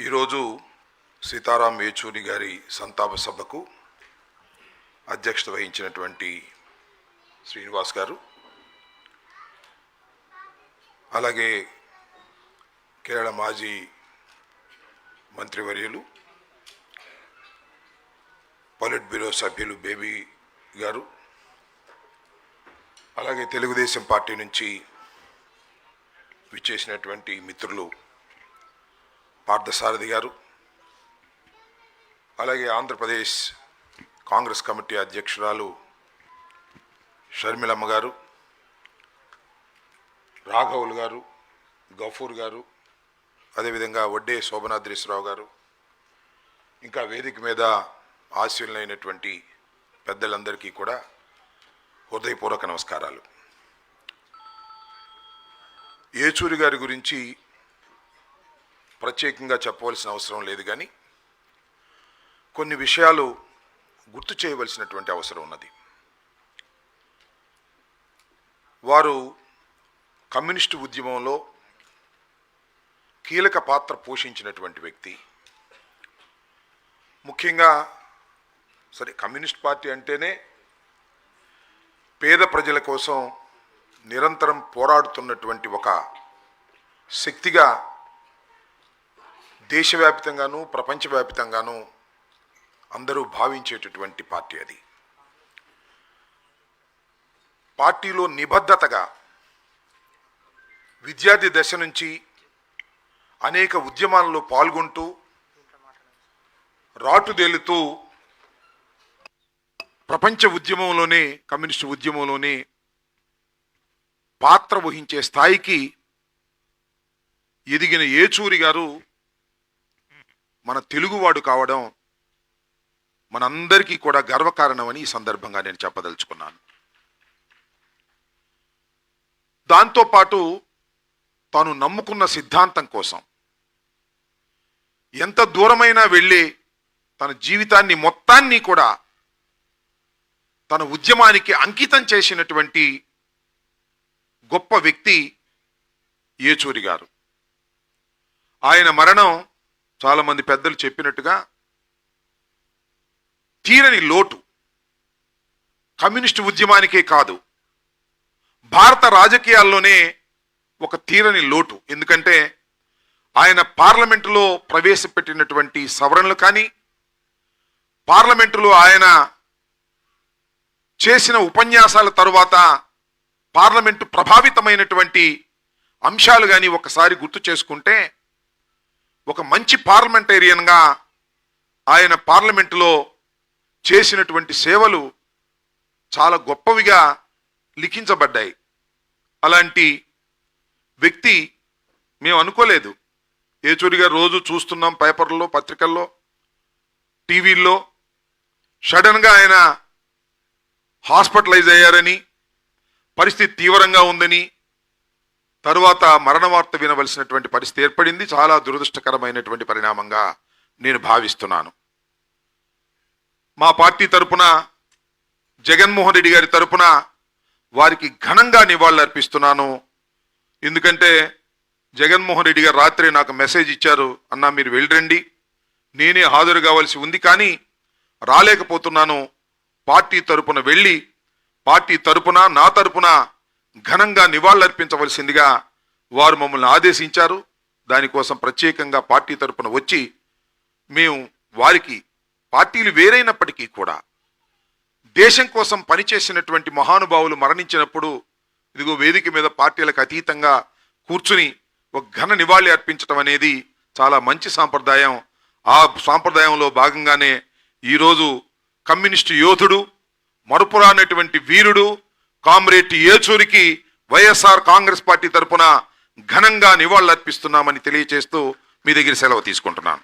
ఈరోజు సీతారాం యేచూరి గారి సంతాప సభకు అధ్యక్షత వహించినటువంటి శ్రీనివాస్ గారు అలాగే కేరళ మాజీ మంత్రివర్యులు పొలిట్ బ్యూరో సభ్యులు బేబీ గారు అలాగే తెలుగుదేశం పార్టీ నుంచి విచ్చేసినటువంటి మిత్రులు పార్థసారథి గారు అలాగే ఆంధ్రప్రదేశ్ కాంగ్రెస్ కమిటీ అధ్యక్షురాలు షర్మిలమ్మ గారు రాఘవులు గారు గఫూర్ గారు అదేవిధంగా వడ్డే శోభనాద్రీశ్వరరావు గారు ఇంకా వేదిక మీద ఆశీనులైనటువంటి పెద్దలందరికీ కూడా హృదయపూర్వక నమస్కారాలు. ఏచూరి గారి గురించి ప్రత్యేకంగా చెప్పవలసిన అవసరం లేదు కానీ కొన్ని విషయాలు గుర్తు చేయవలసినటువంటి అవసరం ఉన్నది. వారు కమ్యూనిస్టు ఉద్యమంలో కీలక పాత్ర పోషించినటువంటి వ్యక్తి. ముఖ్యంగా సరే కమ్యూనిస్ట్ పార్టీ అంటేనే పేద ప్రజల కోసం నిరంతరం పోరాడుతున్నటువంటి ఒక శక్తిగా దేశవ్యాప్తంగాను ప్రపంచవ్యాప్తంగాను అందరూ భావించేటటువంటి పార్టీ అది. పార్టీలో నిబద్ధతగా విద్యార్థి దశ నుంచి అనేక ఉద్యమాలలో పాల్గొంటూ రాటుదేలుతూ ప్రపంచ ఉద్యమంలోనే కమ్యూనిస్టు ఉద్యమంలోనే పాత్ర వహించే స్థాయికి ఎదిగిన ఏచూరి గారు మన తెలుగువాడు కావడం మనందరికీ కూడా గర్వకారణమని ఈ సందర్భంగా నేను చెప్పదలుచుకున్నాను. దాంతోపాటు తాను నమ్ముకున్న సిద్ధాంతం కోసం ఎంత దూరమైనా వెళ్ళి తన జీవితాన్ని మొత్తాన్ని కూడా తన ఉద్యమానికి అంకితం చేసినటువంటి గొప్ప వ్యక్తి ఏచూరి గారు. ఆయన మరణం చాలామంది పెద్దలు చెప్పినట్టుగా తీరని లోటు కమ్యూనిస్టు ఉద్యమానికే కాదు. భారత రాజకీయాల్లోనే ఒక తీరని లోటు. ఎందుకంటే ఆయన పార్లమెంటులో ప్రవేశపెట్టినటువంటి సవరణలు కానీ పార్లమెంటులో ఆయన చేసిన ఉపన్యాసాల తరువాత పార్లమెంటు ప్రభావితమైనటువంటి అంశాలు కానీ ఒకసారి గుర్తు చేసుకుంటే ఒక మంచి పార్లమెంటేరియన్గా ఆయన పార్లమెంటులో చేసినటువంటి సేవలు చాలా గొప్పవిగా లిఖించబడ్డాయి. అలాంటి వ్యక్తి మేము అనుకోలేదు. ఏచూరిగా రోజు చూస్తున్నాం పేపర్లో పత్రికల్లో టీవీల్లో. సడన్గా ఆయన హాస్పిటలైజ్ అయ్యారని పరిస్థితి తీవ్రంగా ఉందని తరువాత మరణ వార్త వినవలసినటువంటి పరిస్థితి ఏర్పడింది. చాలా దురదృష్టకరమైనటువంటి పరిణామంగా నేను భావిస్తున్నాను. మా పార్టీ తరపున జగన్మోహన్ రెడ్డి గారి తరపున వారికి ఘనంగా నివాళులు అర్పిస్తున్నాను ఎందుకంటే జగన్మోహన్ రెడ్డి గారు రాత్రి నాకు మెసేజ్ ఇచ్చారు అన్నా మీరు వెళ్ళరండి. నేనే హాజరు కావాల్సి ఉంది కానీ రాలేకపోతున్నాను. పార్టీ తరపున వెళ్ళి పార్టీ తరపున నా తరపున ఘనంగా నివాళులర్పించవలసిందిగా వారు మమ్మల్ని ఆదేశించారు. దానికోసం ప్రత్యేకంగా పార్టీ తరపున వచ్చి మేము వారికి పార్టీలు వేరైనప్పటికీ కూడా దేశం కోసం పనిచేసినటువంటి మహానుభావులు మరణించినప్పుడు ఇదిగో వేదిక మీద పార్టీలకు అతీతంగా కూర్చుని ఒక ఘన నివాళి అర్పించడం అనేది చాలా మంచి సాంప్రదాయం. ఆ సాంప్రదాయంలో భాగంగానే ఈరోజు కమ్యూనిస్టు యోధుడు మరుపురానటువంటి వీరుడు కామ్రేడ్ ఏచూరికి వైఎస్ఆర్ కాంగ్రెస్ పార్టీ తరపున ఘనంగా నివాళులర్పిస్తున్నామని తెలియజేస్తూ మీ దగ్గర సెలవు తీసుకుంటున్నాను.